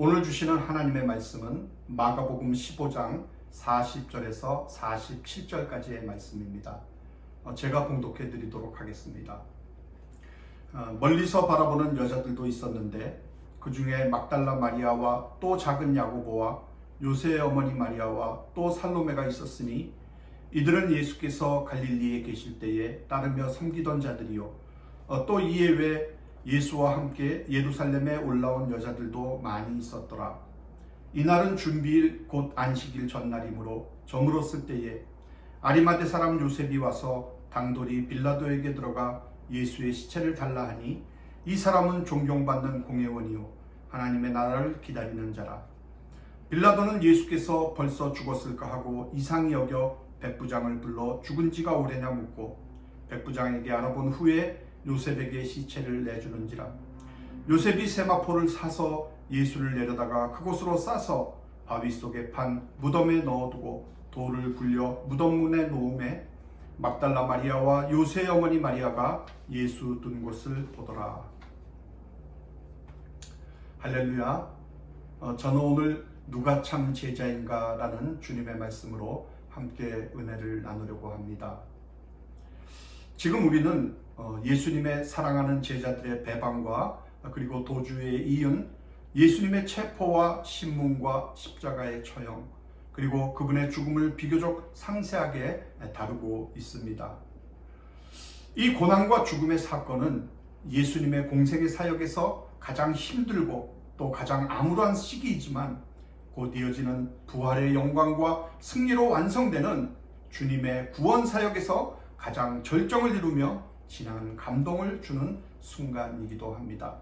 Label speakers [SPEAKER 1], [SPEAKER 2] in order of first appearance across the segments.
[SPEAKER 1] 오늘 주시는 하나님의 말씀은 마가복음 15장 40절에서 47절까지의 말씀입니다. 어, 제가 봉독해 드리도록 하겠습니다. 어, 멀리서 바라보는 여자들도 있었는데 그 중에 막달라 마리아와 또 작은 야고보와 요새의 어머니 마리아와 또 살로메가 있었으니 이들은 예수께서 갈릴리에 계실 때에 따르며 섬기던 자들이요 어, 또 이에 외 예수와 함께 예루살렘에 올라온 여자들도 많이 있었더라. 이날은 준비일 곧 안식일 전날이므로 저물었을 때에 아리마대 사람 요셉이 와서 당돌이 빌라도에게 들어가 예수의 시체를 달라 하니 이 사람은 존경받는 공회원이요 하나님의 나라를 기다리는 자라. 빌라도는 예수께서 벌써 죽었을까 하고 이상히 여겨 백부장을 불러 죽은 지가 오래냐 묻고 백부장에게 알아본 후에 요셉에게 시체를 내주는지라. 요셉이 세마포를 사서 예수를 내려다가 그곳으로 싸서 바위 속에 판 무덤에 넣어두고 돌을 굴려 무덤 문에 놓음에 막달라 마리아와 요새의 어머니 마리아가 예수 둔 곳을 보더라. 할렐루야. 어, 저는 오늘 누가 참 제자인가라는 주님의 말씀으로 함께 은혜를 나누려고 합니다. 지금 우리는 어, 예수님의 사랑하는 제자들의 배반과 그리고 도주에 이은 예수님의 체포와 신문과 십자가의 처형 그리고 그분의 죽음을 비교적 상세하게 다루고 있습니다. 이 고난과 죽음의 사건은 예수님의 공생의 사역에서 가장 힘들고 또 가장 암울한 시기이지만 곧 이어지는 부활의 영광과 승리로 완성되는 주님의 구원 사역에서 가장 절정을 이루며 진한 감동을 주는 순간이기도 합니다.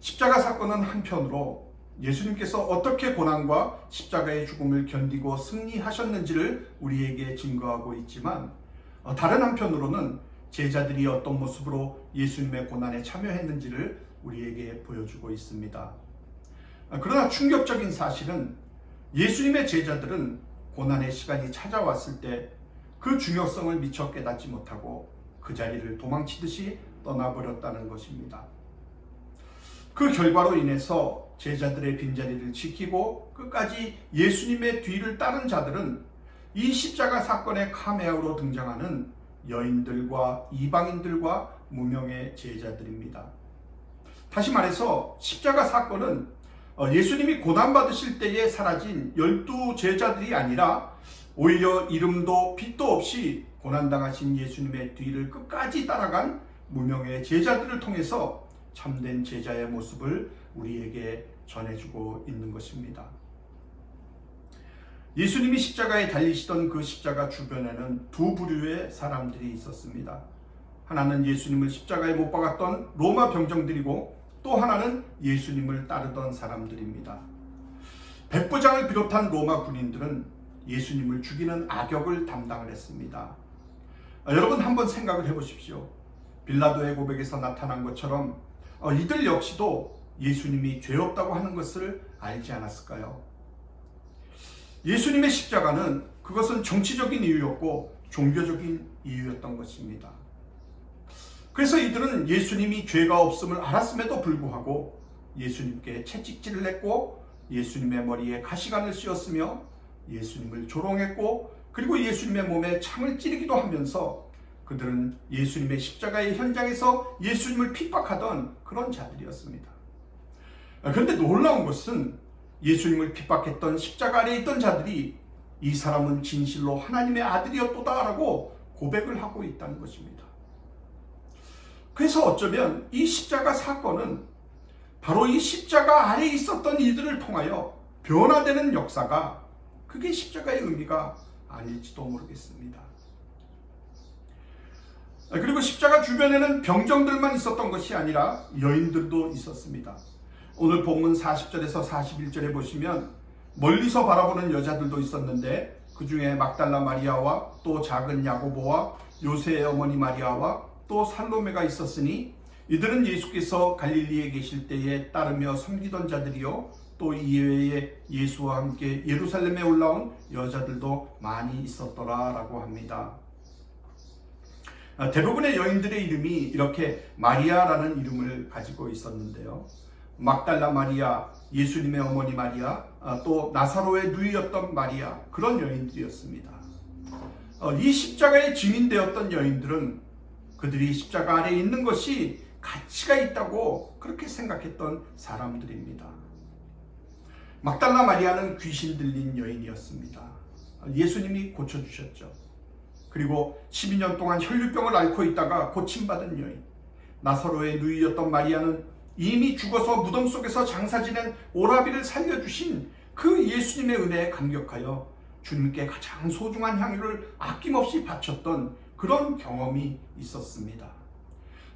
[SPEAKER 1] 십자가 사건은 한편으로 예수님께서 어떻게 고난과 십자가의 죽음을 견디고 승리하셨는지를 우리에게 증거하고 있지만 어, 다른 한편으로는 제자들이 어떤 모습으로 예수님의 고난에 참여했는지를 우리에게 보여주고 있습니다. 어, 그러나 충격적인 사실은 예수님의 제자들은 고난의 시간이 찾아왔을 때 그 중요성을 미처 깨닫지 못하고 그 자리를 도망치듯이 떠나버렸다는 것입니다. 그 결과로 인해서 제자들의 빈자리를 지키고 끝까지 예수님의 뒤를 따른 자들은 이 십자가 사건의 카메오로 등장하는 여인들과 이방인들과 무명의 제자들입니다. 다시 말해서 십자가 사건은 예수님이 고난받으실 때에 사라진 열두 제자들이 아니라 오히려 이름도 빛도 없이 고난당하신 예수님의 뒤를 끝까지 따라간 무명의 제자들을 통해서 참된 제자의 모습을 우리에게 전해주고 있는 것입니다. 예수님이 십자가에 달리시던 그 십자가 주변에는 두 부류의 사람들이 있었습니다. 하나는 예수님을 십자가에 못 박았던 로마 병정들이고 또 하나는 예수님을 따르던 사람들입니다. 백부장을 비롯한 로마 군인들은 예수님을 죽이는 악역을 담당을 했습니다. 여러분 한번 생각을 해보십시오. 빌라도의 고백에서 나타난 것처럼 어, 이들 역시도 예수님이 죄 없다고 하는 것을 알지 않았을까요? 예수님의 십자가는 그것은 정치적인 이유였고 종교적인 이유였던 것입니다. 그래서 이들은 예수님이 죄가 없음을 알았음에도 불구하고 예수님께 채찍질을 했고 예수님의 머리에 가시관을 씌웠으며 예수님을 조롱했고 그리고 예수님의 몸에 창을 찌르기도 하면서 그들은 예수님의 십자가의 현장에서 예수님을 핍박하던 그런 자들이었습니다. 그런데 놀라운 것은 예수님을 핍박했던 십자가 아래에 있던 자들이 이 사람은 진실로 하나님의 아들이었도다라고 고백을 하고 있다는 것입니다. 그래서 어쩌면 이 십자가 사건은 바로 이 십자가 아래에 있었던 이들을 통하여 변화되는 역사가 그게 십자가의 의미가 아닐지도 모르겠습니다. 그리고 십자가 주변에는 병정들만 있었던 것이 아니라 여인들도 있었습니다. 오늘 본문 40절에서 41절에 보시면 멀리서 바라보는 여자들도 있었는데 그 중에 막달라 마리아와 또 작은 야고보와 요새의 어머니 마리아와 또 살로메가 있었으니 이들은 예수께서 갈릴리에 계실 때에 따르며 섬기던 자들이요 또 이외에 예수와 함께 예루살렘에 올라온 여자들도 많이 있었더라라고 합니다. 아, 대부분의 여인들의 이름이 이렇게 마리아라는 이름을 가지고 있었는데요. 막달라 마리아, 예수님의 어머니 마리아, 아, 또 나사로의 누이였던 마리아 그런 여인들이었습니다. 어, 이 십자가에 증인되었던 여인들은 그들이 십자가 아래 있는 것이 가치가 있다고 그렇게 생각했던 사람들입니다. 막달라 마리아는 귀신 들린 여인이었습니다. 예수님이 고쳐주셨죠. 그리고 12년 동안 혈류병을 앓고 있다가 고침받은 여인. 나사로의 누이였던 마리아는 이미 죽어서 무덤 속에서 장사 지낸 오라비를 살려주신 그 예수님의 은혜에 감격하여 주님께 가장 소중한 향유를 아낌없이 바쳤던 그런 경험이 있었습니다.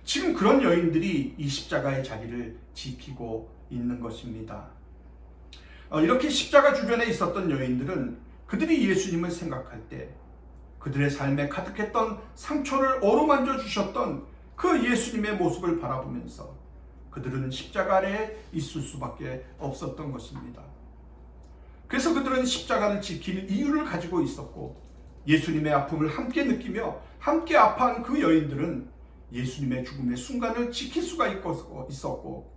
[SPEAKER 1] 지금 그런 여인들이 이 십자가의 자리를 지키고 있는 것입니다. 어, 이렇게 십자가 주변에 있었던 여인들은 그들이 예수님을 생각할 때 그들의 삶에 가득했던 상처를 어루만져 주셨던 그 예수님의 모습을 바라보면서 그들은 십자가 아래에 있을 수밖에 없었던 것입니다. 그래서 그들은 십자가를 지킬 이유를 가지고 있었고 예수님의 아픔을 함께 느끼며 함께 아파한 그 여인들은 예수님의 죽음의 순간을 지킬 수가 있었고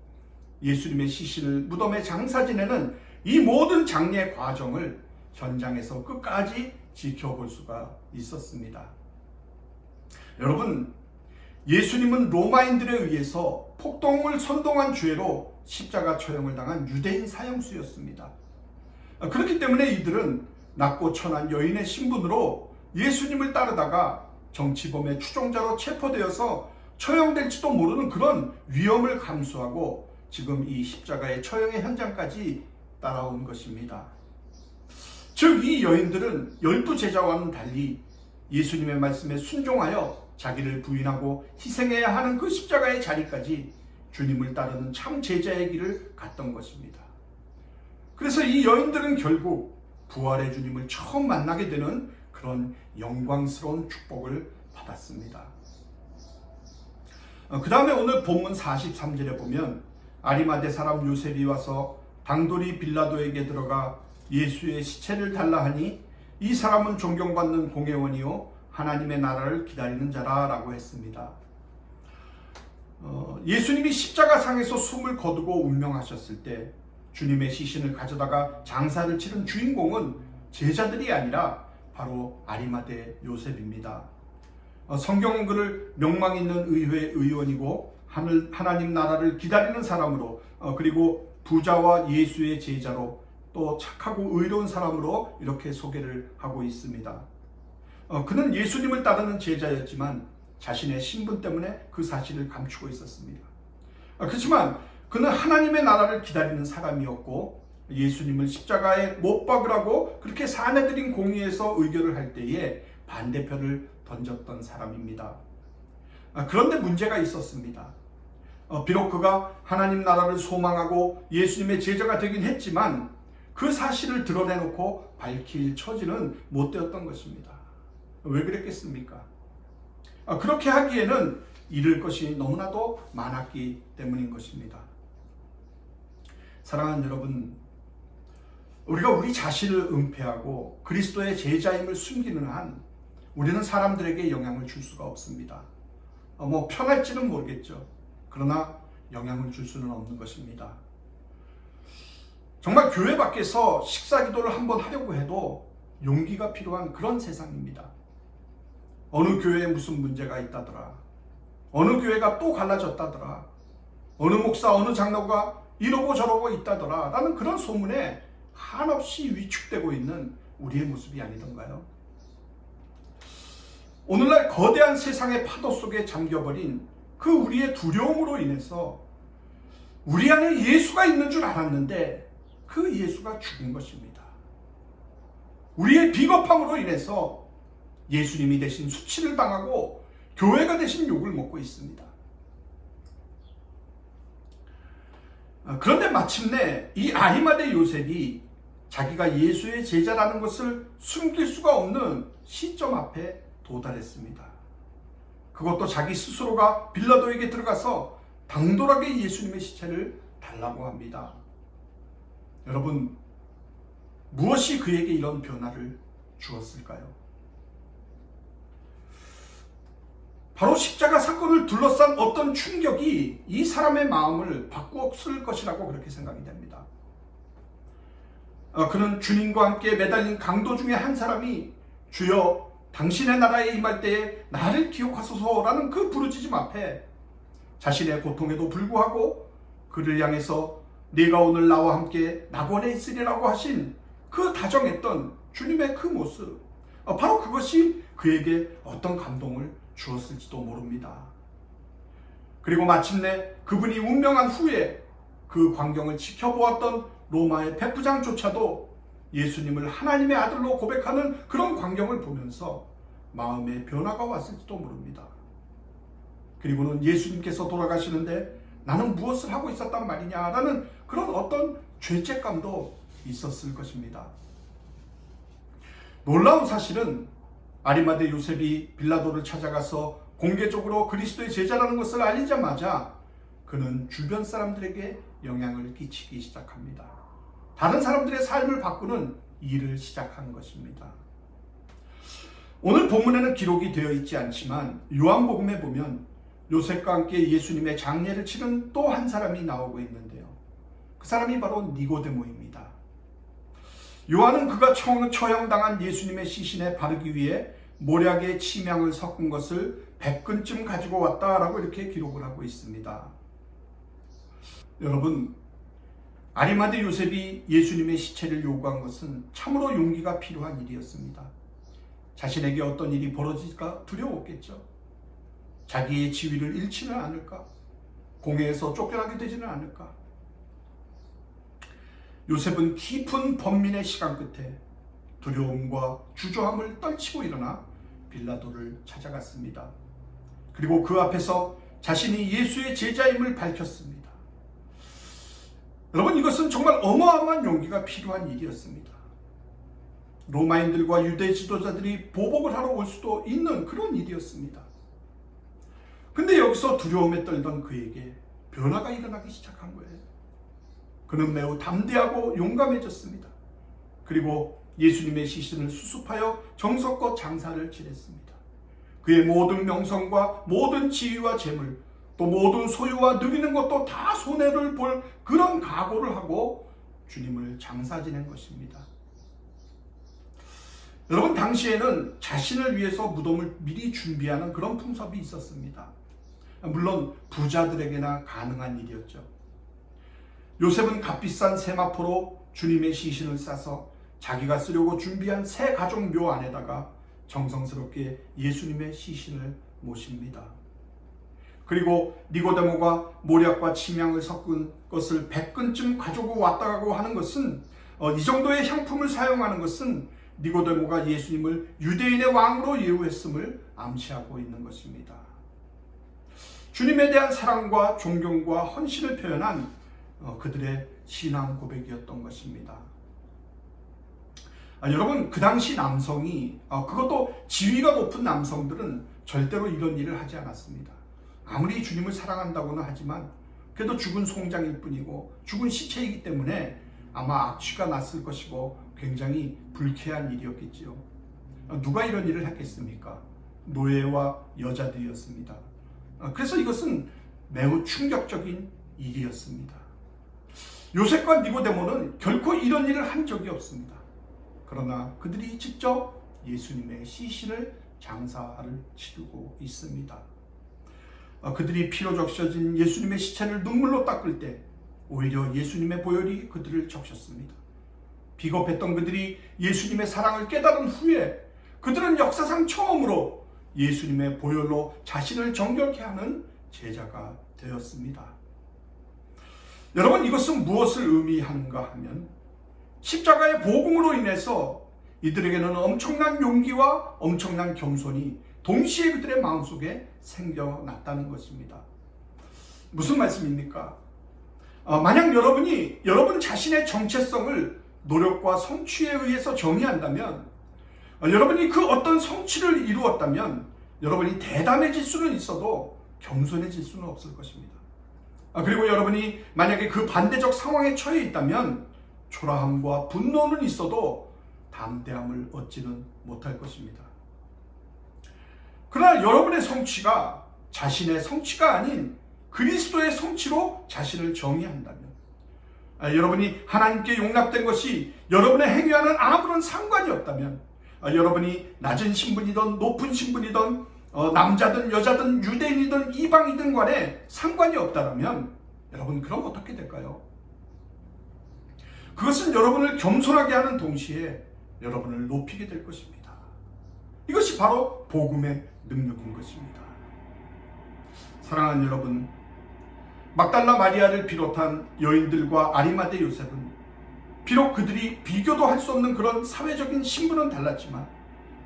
[SPEAKER 1] 예수님의 시신을 무덤에 장사 지내는 이 모든 장례 과정을 현장에서 끝까지 지켜볼 수가 있었습니다. 여러분, 예수님은 로마인들에 의해서 폭동을 선동한 죄로 십자가 처형을 당한 유대인 사형수였습니다. 그렇기 때문에 이들은 낮고 천한 여인의 신분으로 예수님을 따르다가 정치범의 추종자로 체포되어서 처형될지도 모르는 그런 위험을 감수하고 지금 이 십자가의 처형의 현장까지 따라온 것입니다. 즉, 이 여인들은 열두 제자와는 달리 예수님의 말씀에 순종하여 자기를 부인하고 희생해야 하는 그 십자가의 자리까지 주님을 따르는 참 제자의 길을 갔던 것입니다. 그래서 이 여인들은 결국 부활의 주님을 처음 만나게 되는 그런 영광스러운 축복을 받았습니다. 그 다음에 오늘 본문 43절에 보면 아리마대 사람 요셉이 와서 당돌이 빌라도에게 들어가 예수의 시체를 달라 하니 이 사람은 존경받는 공회원이요 하나님의 나라를 기다리는 자라라고 했습니다. 어, 예수님이 십자가상에서 숨을 거두고 운명하셨을 때 주님의 시신을 가져다가 장사를 치른 주인공은 제자들이 아니라 바로 아리마대 요셉입니다. 어, 성경은 그를 명망 있는 의회 의원이고 하늘 하나님 나라를 기다리는 사람으로 어, 그리고 부자와 예수의 제자로 또 착하고 의로운 사람으로 이렇게 소개를 하고 있습니다. 어, 그는 예수님을 따르는 제자였지만 자신의 신분 때문에 그 사실을 감추고 있었습니다. 그렇지만 그는 하나님의 나라를 기다리는 사람이었고 예수님을 십자가에 못 박으라고 그렇게 사내들인 공의에서 의결을 할 때에 반대편을 던졌던 사람입니다. 그런데 문제가 있었습니다. 어, 비록 그가 하나님 나라를 소망하고 예수님의 제자가 되긴 했지만 그 사실을 드러내놓고 밝힐 처지는 못 되었던 것입니다. 왜 그랬겠습니까? 아, 그렇게 하기에는 잃을 것이 너무나도 많았기 때문인 것입니다. 사랑하는 여러분, 우리가 우리 자신을 은폐하고 그리스도의 제자임을 숨기는 한 우리는 사람들에게 영향을 줄 수가 없습니다. 어, 뭐 편할지는 모르겠죠. 그러나 영향을 줄 수는 없는 것입니다. 정말 교회 밖에서 식사 기도를 한번 하려고 해도 용기가 필요한 그런 세상입니다. 어느 교회에 무슨 문제가 있다더라. 어느 교회가 또 갈라졌다더라. 어느 목사, 어느 장로가 이러고 저러고 있다더라. 라는 그런 소문에 한없이 위축되고 있는 우리의 모습이 아니던가요? 오늘날 거대한 세상의 파도 속에 잠겨버린 그 우리의 두려움으로 인해서 우리 안에 예수가 있는 줄 알았는데 그 예수가 죽은 것입니다. 우리의 비겁함으로 인해서 예수님이 대신 수치를 당하고 교회가 대신 욕을 먹고 있습니다. 아, 그런데 마침내 이 아히마대 요셉이 자기가 예수의 제자라는 것을 숨길 수가 없는 시점 앞에 도달했습니다. 그것도 자기 스스로가 빌라도에게 들어가서 당돌하게 예수님의 시체를 달라고 합니다. 여러분, 무엇이 그에게 이런 변화를 주었을까요? 바로 십자가 사건을 둘러싼 어떤 충격이 이 사람의 마음을 바꾸었을 것이라고 그렇게 생각이 됩니다. 어, 그는 주님과 함께 매달린 강도 중에 한 사람이 주여 당신의 나라에 임할 때에 나를 기억하소서라는 그 부르짖음 앞에 자신의 고통에도 불구하고 그를 향해서 네가 오늘 나와 함께 낙원에 있으리라고 하신 그 다정했던 주님의 그 모습 어, 바로 그것이 그에게 어떤 감동을 주었을지도 모릅니다. 그리고 마침내 그분이 운명한 후에 그 광경을 지켜보았던 로마의 백부장조차도 예수님을 하나님의 아들로 고백하는 그런 광경을 보면서 마음의 변화가 왔을지도 모릅니다. 그리고는 예수님께서 돌아가시는데 나는 무엇을 하고 있었단 말이냐라는 그런 어떤 죄책감도 있었을 것입니다. 놀라운 사실은 아리마대 요셉이 빌라도를 찾아가서 공개적으로 그리스도의 제자라는 것을 알리자마자 그는 주변 사람들에게 영향을 끼치기 시작합니다. 다른 사람들의 삶을 바꾸는 일을 시작한 것입니다. 오늘 본문에는 기록이 되어 있지 않지만 요한복음에 보면 요셉과 함께 예수님의 장례를 치른 또 한 사람이 나오고 있는데요. 그 사람이 바로 니고데모입니다. 요한은 그가 처형당한 예수님의 시신에 바르기 위해 모략의 치명을 섞은 것을 100근쯤 가지고 왔다라고 이렇게 기록을 하고 있습니다. 여러분, 아리마드 요셉이 예수님의 시체를 요구한 것은 참으로 용기가 필요한 일이었습니다. 자신에게 어떤 일이 벌어질까 두려웠겠죠. 자기의 지위를 잃지는 않을까? 공회에서 쫓겨나게 되지는 않을까? 요셉은 깊은 번민의 시간 끝에 두려움과 주저함을 떨치고 일어나 빌라도를 찾아갔습니다. 그리고 그 앞에서 자신이 예수의 제자임을 밝혔습니다. 여러분 이것은 정말 어마어마한 용기가 필요한 일이었습니다. 로마인들과 유대 지도자들이 보복을 하러 올 수도 있는 그런 일이었습니다. 근데 여기서 두려움에 떨던 그에게 변화가 일어나기 시작한 거예요. 그는 매우 담대하고 용감해졌습니다. 그리고 예수님의 시신을 수습하여 정석껏 장사를 지냈습니다. 그의 모든 명성과 모든 지위와 재물, 또 모든 소유와 누리는 것도 다 손해를 볼 그런 각오를 하고 주님을 장사 지낸 것입니다. 여러분 당시에는 자신을 위해서 무덤을 미리 준비하는 그런 풍습이 있었습니다. 물론 부자들에게나 가능한 일이었죠. 요셉은 값비싼 세마포로 주님의 시신을 싸서 자기가 쓰려고 준비한 새 가족 묘 안에다가 정성스럽게 예수님의 시신을 모십니다. 그리고 니고데모가 모략과 침향을 섞은 것을 100근쯤 가지고 왔다 가고 하는 것은 어, 이 정도의 향품을 사용하는 것은 니고데모가 예수님을 유대인의 왕으로 예우했음을 암시하고 있는 것입니다. 주님에 대한 사랑과 존경과 헌신을 표현한 어, 그들의 신앙 고백이었던 것입니다. 아, 여러분 그 당시 남성이 아, 그것도 지위가 높은 남성들은 절대로 이런 일을 하지 않았습니다. 아무리 주님을 사랑한다고는 하지만 그래도 죽은 송장일 뿐이고 죽은 시체이기 때문에 아마 악취가 났을 것이고 굉장히 불쾌한 일이었겠지요. 아, 누가 이런 일을 했겠습니까? 노예와 여자들이었습니다. 아, 그래서 이것은 매우 충격적인 일이었습니다. 요셉과 니고데모는 결코 이런 일을 한 적이 없습니다. 그러나 그들이 직접 예수님의 시신을 장사를 치르고 있습니다. 아, 그들이 피로 적셔진 예수님의 시체를 눈물로 닦을 때 오히려 예수님의 보혈이 그들을 적셨습니다. 비겁했던 그들이 예수님의 사랑을 깨달은 후에 그들은 역사상 처음으로 예수님의 보혈로 자신을 정결케 하는 제자가 되었습니다. 여러분 이것은 무엇을 의미하는가 하면 십자가의 복음으로 인해서 이들에게는 엄청난 용기와 엄청난 겸손이 동시에 그들의 마음속에 생겨났다는 것입니다. 무슨 말씀입니까? 어, 만약 여러분이 여러분 자신의 정체성을 노력과 성취에 의해서 정의한다면 어, 여러분이 그 어떤 성취를 이루었다면 여러분이 대담해질 수는 있어도 겸손해질 수는 없을 것입니다. 아, 그리고 여러분이 만약에 그 반대적 상황에 처해 있다면 초라함과 분노는 있어도 담대함을 얻지는 못할 것입니다. 그러나 여러분의 성취가 자신의 성취가 아닌 그리스도의 성취로 자신을 정의한다면 아, 여러분이 하나님께 용납된 것이 여러분의 행위와는 아무런 상관이 없다면 아, 여러분이 낮은 신분이든 높은 신분이든 어, 남자든 여자든 유대인이든 이방이든 간에 상관이 없다면 여러분 그럼 어떻게 될까요? 그것은 여러분을 겸손하게 하는 동시에 여러분을 높이게 될 것입니다. 이것이 바로 복음의 능력인 것입니다. 사랑하는 여러분, 막달라 마리아를 비롯한 여인들과 아리마대 요셉은 비록 그들이 비교도 할 수 없는 그런 사회적인 신분은 달랐지만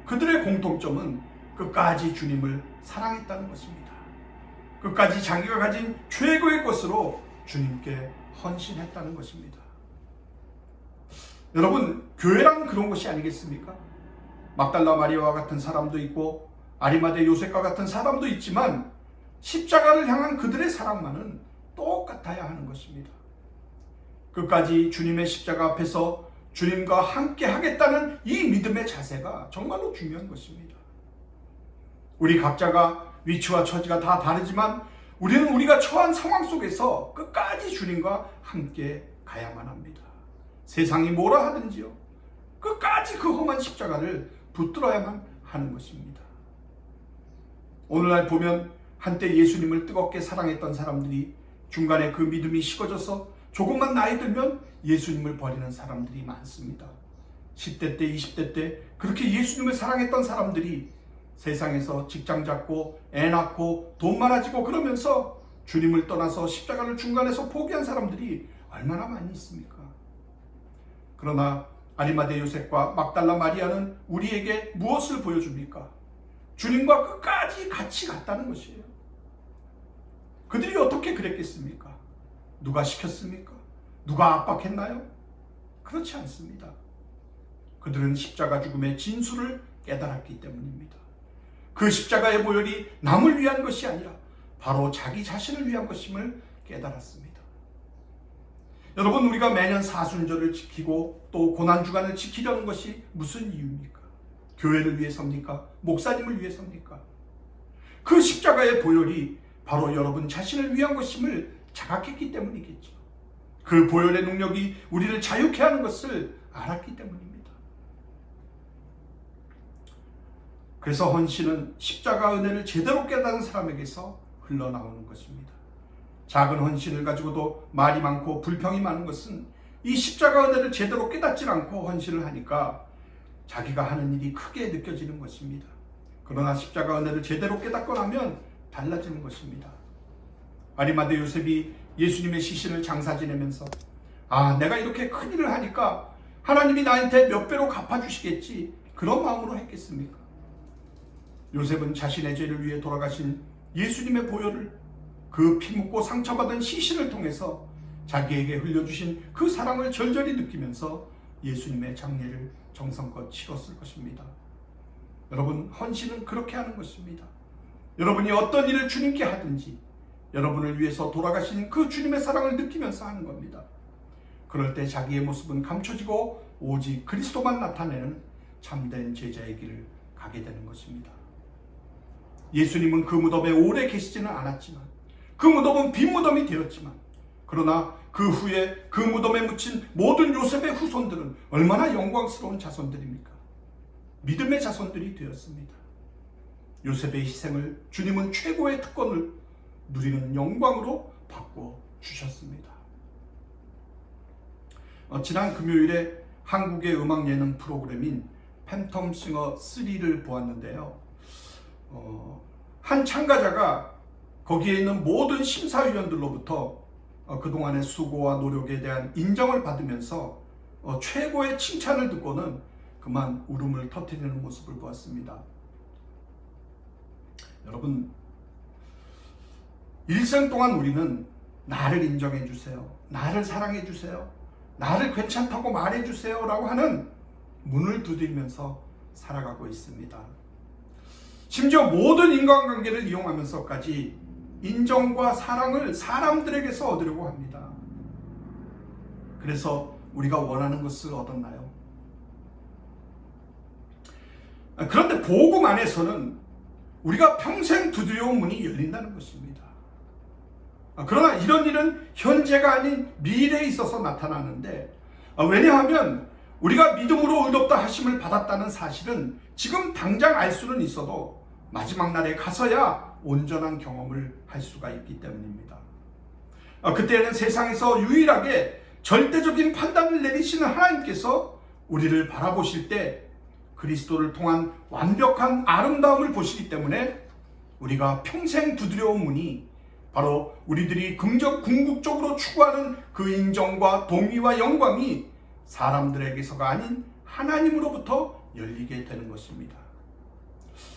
[SPEAKER 1] 그들의 공통점은 끝까지 주님을 사랑했다는 것입니다. 끝까지 자기가 가진 최고의 것으로 주님께 헌신했다는 것입니다. 여러분, 교회란 그런 것이 아니겠습니까? 막달라 마리아와 같은 사람도 있고 아리마대 요셉과 같은 사람도 있지만 십자가를 향한 그들의 사랑만은 똑같아야 하는 것입니다. 끝까지 주님의 십자가 앞에서 주님과 함께 하겠다는 이 믿음의 자세가 정말로 중요한 것입니다. 우리 각자가 위치와 처지가 다 다르지만 우리는 우리가 처한 상황 속에서 끝까지 주님과 함께 가야만 합니다. 세상이 뭐라 하든지요. 끝까지 그 험한 십자가를 붙들어야만 하는 것입니다. 오늘날 보면 한때 예수님을 뜨겁게 사랑했던 사람들이 중간에 그 믿음이 식어져서 조금만 나이 들면 예수님을 버리는 사람들이 많습니다. 10대 때, 20대 때 그렇게 예수님을 사랑했던 사람들이 세상에서 직장 잡고 애 낳고 돈 많아지고 그러면서 주님을 떠나서 십자가를 중간에서 포기한 사람들이 얼마나 많이 있습니까? 그러나 아리마대 요셉과 막달라 마리아는 우리에게 무엇을 보여줍니까? 주님과 끝까지 같이 갔다는 것이에요. 그들이 어떻게 그랬겠습니까? 누가 시켰습니까? 누가 압박했나요? 그렇지 않습니다. 그들은 십자가 죽음의 진수를 깨달았기 때문입니다. 그 십자가의 보혈이 남을 위한 것이 아니라 바로 자기 자신을 위한 것임을 깨달았습니다. 여러분, 우리가 매년 사순절을 지키고 또 고난 주간을 지키려는 것이 무슨 이유입니까? 교회를 위해서입니까? 목사님을 위해서입니까? 그 십자가의 보혈이 바로 여러분 자신을 위한 것임을 자각했기 때문이겠죠. 그 보혈의 능력이 우리를 자유케 하는 것을 알았기 때문입니다. 그래서 헌신은 십자가 은혜를 제대로 깨닫는 사람에게서 흘러나오는 것입니다. 작은 헌신을 가지고도 말이 많고 불평이 많은 것은 이 십자가 은혜를 제대로 깨닫지 않고 헌신을 하니까 자기가 하는 일이 크게 느껴지는 것입니다. 그러나 십자가 은혜를 제대로 깨닫고 나면 달라지는 것입니다. 아리마대 요셉이 예수님의 시신을 장사 지내면서 아 내가 이렇게 큰 일을 하니까 하나님이 나한테 몇 배로 갚아주시겠지 그런 마음으로 했겠습니까? 요셉은 자신의 죄를 위해 돌아가신 예수님의 보혈을 그 피 묻고 상처받은 시신을 통해서 자기에게 흘려주신 그 사랑을 절절히 느끼면서 예수님의 장례를 정성껏 치렀을 것입니다. 여러분, 헌신은 그렇게 하는 것입니다. 여러분이 어떤 일을 주님께 하든지 여러분을 위해서 돌아가신 그 주님의 사랑을 느끼면서 하는 겁니다. 그럴 때 자기의 모습은 감춰지고 오직 그리스도만 나타내는 참된 제자의 길을 가게 되는 것입니다. 예수님은 그 무덤에 오래 계시지는 않았지만 그 무덤은 빈 무덤이 되었지만 그러나 그 후에 그 무덤에 묻힌 모든 요셉의 후손들은 얼마나 영광스러운 자손들입니까? 믿음의 자손들이 되었습니다. 요셉의 희생을 주님은 최고의 특권을 누리는 영광으로 바꿔 주셨습니다. 어, 지난 금요일에 한국의 음악 예능 프로그램인 팬텀 싱어 3를 보았는데요. 어, 한 참가자가 거기에 있는 모든 심사위원들로부터 어, 그동안의 수고와 노력에 대한 인정을 받으면서 어, 최고의 칭찬을 듣고는 그만 울음을 터뜨리는 모습을 보았습니다. 여러분, 일생 동안 우리는 나를 인정해 주세요. 나를 사랑해 주세요. 나를 괜찮다고 말해 주세요. 라고 하는 문을 두드리면서 살아가고 있습니다. 심지어 모든 인간관계를 이용하면서까지 인정과 사랑을 사람들에게서 얻으려고 합니다. 그래서 우리가 원하는 것을 얻었나요? 그런데 복음 안에서는 우리가 평생 두드려온 문이 열린다는 것입니다. 아, 그러나 이런 일은 현재가 아닌 미래에 있어서 나타나는데 아, 왜냐하면 우리가 믿음으로 의롭다 하심을 받았다는 사실은 지금 당장 알 수는 있어도 마지막 날에 가서야 온전한 경험을 할 수가 있기 때문입니다. 아, 그때는 세상에서 유일하게 절대적인 판단을 내리시는 하나님께서 우리를 바라보실 때 그리스도를 통한 완벽한 아름다움을 보시기 때문에 우리가 평생 두드려온 문이 바로 우리들이 긍정 궁극적으로 추구하는 그 인정과 동의와 영광이 사람들에게서가 아닌 하나님으로부터 열리게 되는 것입니다.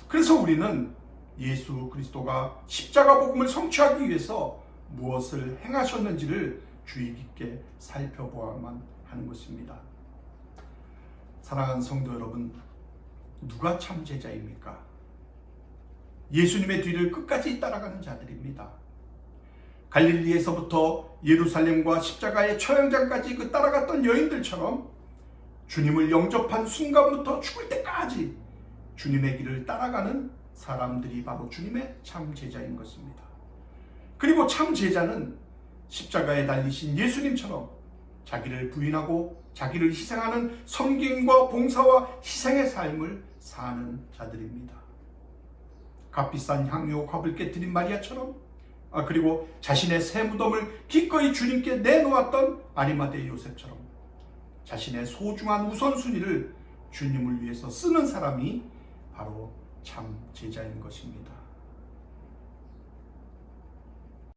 [SPEAKER 1] 그래서 우리는 예수 그리스도가 십자가 복음을 성취하기 위해서 무엇을 행하셨는지를 주의 깊게 살펴보아만 하는 것입니다. 사랑하는 성도 여러분, 누가 참 제자입니까? 예수님의 뒤를 끝까지 따라가는 자들입니다. 갈릴리에서부터 예루살렘과 십자가의 처형장까지 그 따라갔던 여인들처럼 주님을 영접한 순간부터 죽을 때까지 주님의 길을 따라가는 사람들이 바로 주님의 참 제자인 것입니다. 그리고 참 제자는 십자가에 달리신 예수님처럼 자기를 부인하고 자기를 희생하는 섬김과 봉사와 희생의 삶을 사는 자들입니다. 값비싼 향유 값을 깨뜨린 마리아처럼 아 그리고 자신의 새 무덤을 기꺼이 주님께 내놓았던 아리마대 요셉처럼 자신의 소중한 우선순위를 주님을 위해서 쓰는 사람이 바로 참 제자인 것입니다.